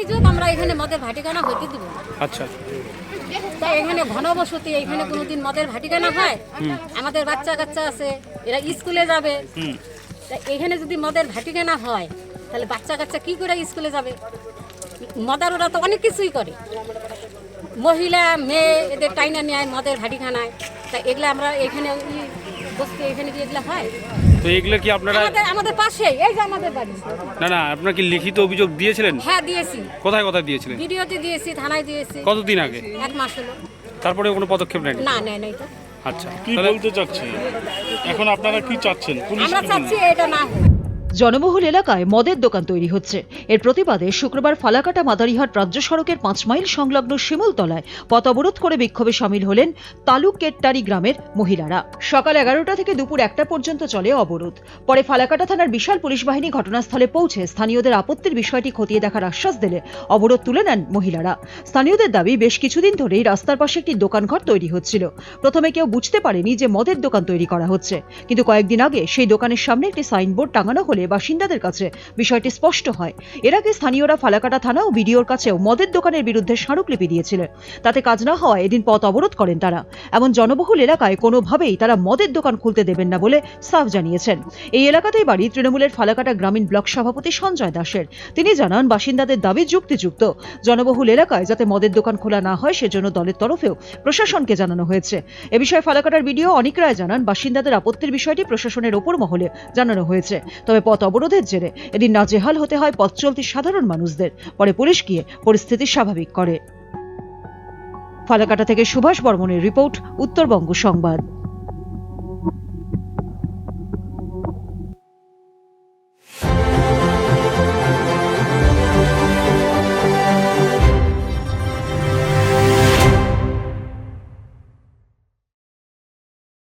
অভিযোগ আমরা এখানে মদের ভাটিখানা হইতে দিব আচ্ছা। তাই এখানে ঘনবসতি এখানে কোনোদিন মদের ভাটিখানা হয়? আমাদের বাচ্চা কাচ্চা আছে এরা স্কুলে যাবে। তা এখানে যদি মদের ভাটিখানা হয় তাহলে বাচ্চা কাচ্চা কি করে স্কুলে যাবে? মদার ওরা তো অনেক কিছুই করে। মহিলা মেয়ে এদের টাইনা নেয় মদের ভাটিখানায়। তা এগুলো আমরা এখানে বসতে এখানে কি এগুলো হয়? তো এগুলো কি আপনারা আমাদের আমাদের পাশেই এই যে আমাদের বাড়ি। না না আপনার কি লিখিত অভিযোগ দিয়েছিলেন? হ্যাঁ দিয়েছি। কোথায় কোথায় দিয়েছিলেন? ভিডিওতে দিয়েছি থানায় দিয়েছি। কতদিন আগে? এক মাস হলো। তারপরে কোনো পদক্ষেপ নেন না নেয় নাই তো। আচ্ছা কি বলতে চাচ্ছেন? এখন আপনারা কি চাচ্ছেন? পুলিশ আমরা চাচ্ছি এটা না হোক। জনবহুল এলাকায় মদের দোকান তৈরি হচ্ছে। এর প্রতিবাদে শুক্রবার ফালাকাটা মাদারিহাট রাজ্য সড়কের পাঁচ মাইল সংলগ্ন শিমুলতলায় পথ অবরোধ করে বিক্ষোভে সামিল হলেন তালুক কেট্টারি গ্রামের মহিলারা। সকাল এগারোটা থেকে দুপুর একটা পর্যন্ত চলে অবরোধ। পরে ফালাকাটা থানার বিশাল পুলিশ বাহিনী ঘটনাস্থলে পৌঁছে স্থানীয়দের আপত্তির বিষয়টি খতিয়ে দেখার আশ্বাস দিলে অবরোধ তুলে নেন মহিলারা। স্থানীয়দের দাবি, বেশ কিছুদিন ধরেই রাস্তার পাশে একটি দোকানঘর তৈরি হচ্ছিল। প্রথমে কেউ বুঝতে পারেনি যে মদের দোকান তৈরি করা হচ্ছে। কিন্তু কয়েকদিন আগে সেই দোকানের সামনে একটি সাইনবোর্ড টাঙানো হলে বাসিন্দাদের কাছে বিষয়টি স্পষ্ট হয়। এর আগে স্থানীয়রা ফালাকাটা থানা ও বিডিওর কাছেও মদের দোকানের বিরুদ্ধে স্মারকলিপি দিয়েছিল। তাতে কাজ না হওয়ায় এদিন পথ অবরোধ করেন তারা। এমন জনবহুল এলাকায় কোনোভাবেই তারা মদের দোকান খুলতে দেবেন না বলে সাফ জানিয়েছেন। এই এলাকাতেই বাড়ি তৃণমূলের ফালাকাটা গ্রামীণ ব্লক সভাপতি সঞ্জয় দাসের। তিনি জানান, বাসিন্দাদের দাবি যুক্তিযুক্ত। জনবহুল এলাকায় যাতে মদের দোকান খোলা না হয়, সেজন্য দলের তরফেও প্রশাসনকে জানানো হয়েছে। এ বিষয়ে ফালাকাটার বিডিও অনিক রায় জানান, বাসিন্দাদের আপত্তির বিষয়টি প্রশাসনের ওপর মহলে জানানো হয়েছে। তবে পথ অবরোধের জেরে এদিন নাজেহাল হতে হয় পথ চলতি সাধারণ মানুষদের। পরে পুলিশ গিয়ে পরিস্থিতি স্বাভাবিক করে। ফালাকাটা থেকে সুভাষ বর্মনের রিপোর্ট, উত্তরবঙ্গ সংবাদ।